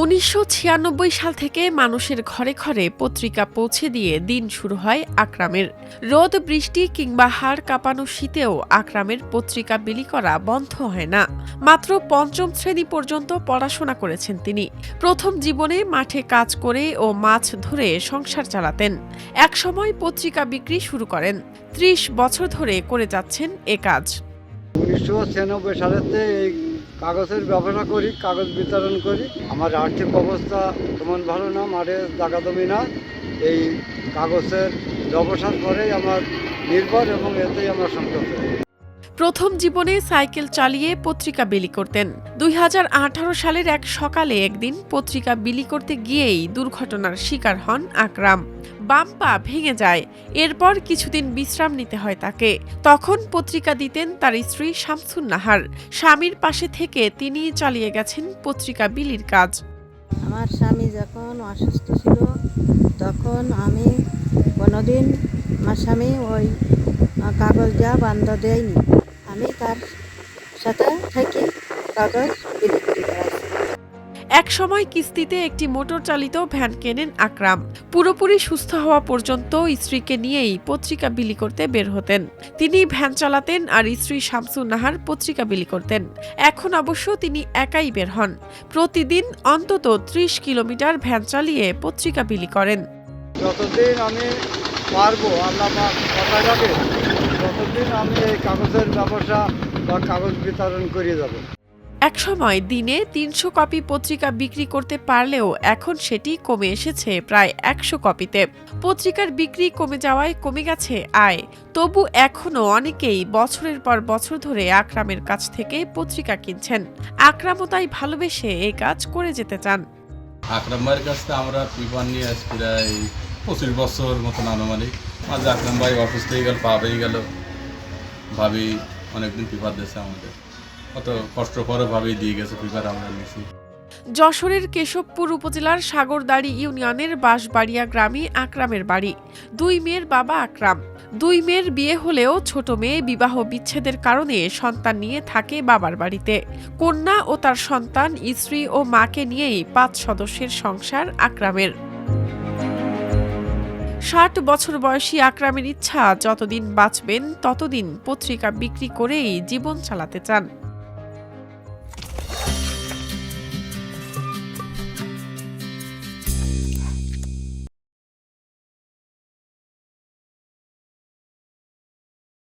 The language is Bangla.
উনিশশো ছিয়ানব্বই সাল থেকে মানুষের ঘরে ঘরে পত্রিকা পৌঁছে দিয়ে দিন শুরু হয় আকরামের। রোদ, বৃষ্টি কিংবা হাড় কাঁপানো শীতেও আকরামের পত্রিকা বিলি করা বন্ধ হয় না। মাত্র পঞ্চম শ্রেণি পর্যন্ত পড়াশোনা করেছেন তিনি। প্রথম জীবনে মাঠে কাজ করে ও মাছ ধরে সংসার চালাতেন। একসময় পত্রিকা বিক্রি শুরু করেন। ত্রিশ বছর ধরে করে যাচ্ছেন এ কাজ। উনিশশো ছিয়ানব্বই সালেতে এই কাগজের ব্যবসা করি, কাগজ বিতরণ করি আমার আর্থিক অবস্থা তেমন ভালো না, মাঠে জাগা জমি না এই কাগজের ব্যবসার পরেই আমার নির্ভর এবং এতেই আমার চলে। প্রথম জীবনে সাইকেল চালিয়ে পত্রিকা বিলি করতেন। দুই হাজার আঠারো সালের এক সকালে একদিন পত্রিকা বিলি করতে গিয়েই দুর্ঘটনার শিকার হন আকরাম। বাম পা ভেঙে যায়, এরপর কিছুদিন বিশ্রাম নিতে হয় তাকে। তখন পত্রিকা দিতেন তার স্ত্রী শামসুন নাহার। স্বামীর পাশে থেকে তিনি চালিয়ে গেছেন পত্রিকা বিলির কাজ। আমার স্বামী যখন অসুস্থ ছিল, তখন আমি কোনোদিন আমার স্বামী ওই কাগজ দেওয়া বন্ধ দেয়নি। আমি তার সাথে থেকে কাগজ বিলি করে এক সময় কিস্তিতে একটি মোটর চালিত ভ্যান কেনেন আকরাম। পুরোপুরি সুস্থ হওয়া পর্যন্ত স্ত্রীকে নিয়েই পত্রিকা বিলি করতে বের হতেন। তিনি ভ্যান চালাতেন আর স্ত্রী শামসুন নাহার পত্রিকা বিলি করতেন। এখন অবশ্য তিনি একাই বের হন। প্রতিদিন অন্তত ত্রিশ কিলোমিটার ভ্যান চালিয়ে পত্রিকা বিলি করেন। যতদিন আমি পারব আল্লাহ কথা ততদিন আমি এই কাগজের ব্যবসা বা কাগজ বিতরণ করে যাব একসময় দিনে তিনশো কপি পত্রিকা বিক্রি করতে পারলেও এখন সেটি কমে এসেছে প্রায় একশো কপিতে। পত্রিকার বিক্রি কমে যাওয়ায় কমে গেছে আয়। তবু এখনও অনেকেই বছরের পর বছর ধরে আকরামের কাছ থেকে পত্রিকা কিনছেন। আকরামও তাই ভালোবেসে এই কাজ করে যেতে চান। আকরাম ভাইয়ের কাছ থেকে আমরা পেপার নিয়ে আসি প্রায় পঁচিশ বছর মতন আনুমানিক। মাঝে আকরাম ভাই অফিস থেকে গেল পা হয়ে গেল। ভাবি অনেকদিন পেপার দিয়েছে আমাদের। অত কষ্ট করে ভাবেই দিয়ে গেছে পেপার আমরা নিয়েছি যশোরের কেশবপুর উপজেলার সাগরদাড়ি ইউনিয়নের বাঁশবাড়িয়া গ্রামে আকরামের বাড়ি। দুই মেয়ের বাবা আকরাম। দুই মেয়ের বিয়ে হলেও ছোট মেয়ে বিবাহ বিচ্ছেদের কারণে সন্তান নিয়ে থাকে বাবার বাড়িতে। কন্যা ও তার সন্তান, স্ত্রী ও মাকে নিয়েই পাঁচ সদস্যের সংসার আকরামের। ষাট বছর বয়সী আকরামের ইচ্ছা যতদিন বাঁচবেন ততদিন পত্রিকা বিক্রি করেই জীবন চালাতে চান।